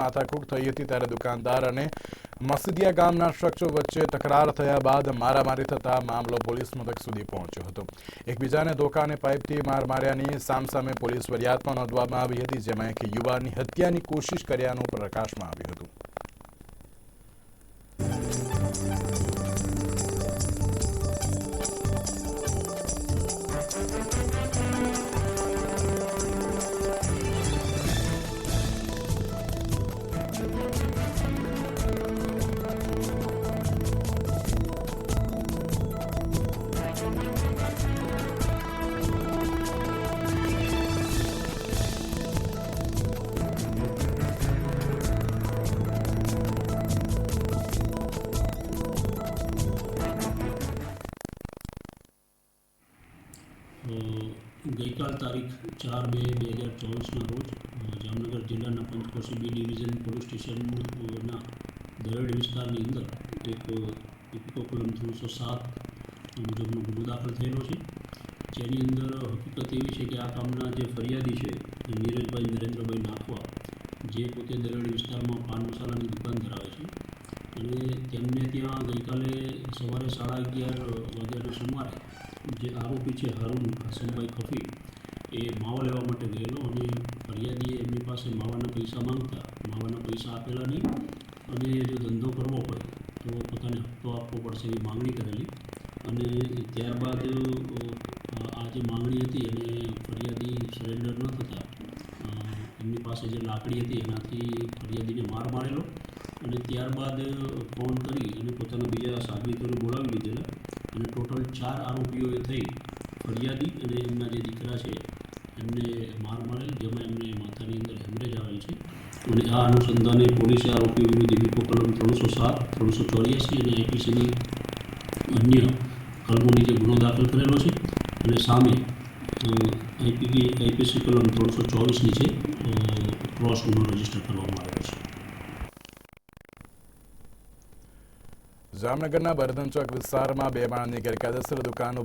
માથાકૂટ થઈ હતી ત્યારે દુકાનદાર અને મસીદિયા ગામના શખ્સો વચ્ચે તકરાર થયા બાદ મારામારી થતા મામલો પોલીસ મથક સુધી પહોંચ્યો હતો. એકબીજાને ધોકા અને પાઇપથી માર માર્યાની સામસામે પોલીસ ફરિયાદ પણ નોંધવામાં આવી હતી, જેમાં એક યુવાનની હત્યાની કોશિશ કર્યાનું પ્રકાશમાં આવ્યું હતું. ગઈકાલ તારીખ ચાર બે બે હજાર ચોવીસના રોજ જામનગર જિલ્લાના પંચકોશી બી ડિવિઝન પોલીસ સ્ટેશનના દરેડ વિસ્તારની અંદર એક ઇફકો કલમ ત્રણસો સાત મુજબનો ગુનો દાખલ થયેલો છે. જેની અંદર હકીકત એવી છે કે આ કામના જે ફરિયાદી છે, એ નીરજભાઈ નરેન્દ્રભાઈ નાખવા, જે પોતે દરેડ વિસ્તારમાં પાન મસાલાની દુકાન ધરાવે છે. અને તેમને ત્યાં ગઈકાલે સવારે સાડા અગિયાર વાગ્યાના સોમવારે જે આરોપી છે હારૂન હસનભાઈ ખફી, એ માવા લેવા માટે ગયેલો અને ફરિયાદીએ એમની પાસે માવાના પૈસા માંગતા, માવાના પૈસા આપેલા નહીં. અને જો ધંધો કરવો હોય, તો પોતાને હપ્તો આપવો પડશે એવી માંગણી કરેલી. અને ત્યારબાદ આ જે માંગણી હતી અને ફરિયાદી સરેન્ડર ન થતાં એમની પાસે જે લાકડી હતી એનાથી ફરિયાદીને માર મારેલો અને ત્યારબાદ ફોન કરી અને પોતાના બીજા સાબિતોને બોલાવી લીધેલા અને ટોટલ ચાર આરોપીઓએ થઈ ફરિયાદી અને એમના જે દીકરા છે, એમને માર મારેલ, જેમાં એમને માથાની અંદર હેમરેજ આવેલ છે અને આ અનુસંધાને પોલીસે આરોપીઓ વિરુદ્ધ ઇફકો કલમ ત્રણસો સાત, ત્રણસો ચોર્યાસી અને આઈપીસીની અન્ય કલમોની જે ગુનો દાખલ કરેલો છે અને સામે આઈપીકી આઈપીસી કલમ ત્રણસો ચોવીસની છે ક્રોસ ગુનો રજિસ્ટર કરવામાં આવ્યો છે. જામનગરના બરધન ચોક વિસ્તારમાં બે માળની ગેરકાયદેસર દુકાનો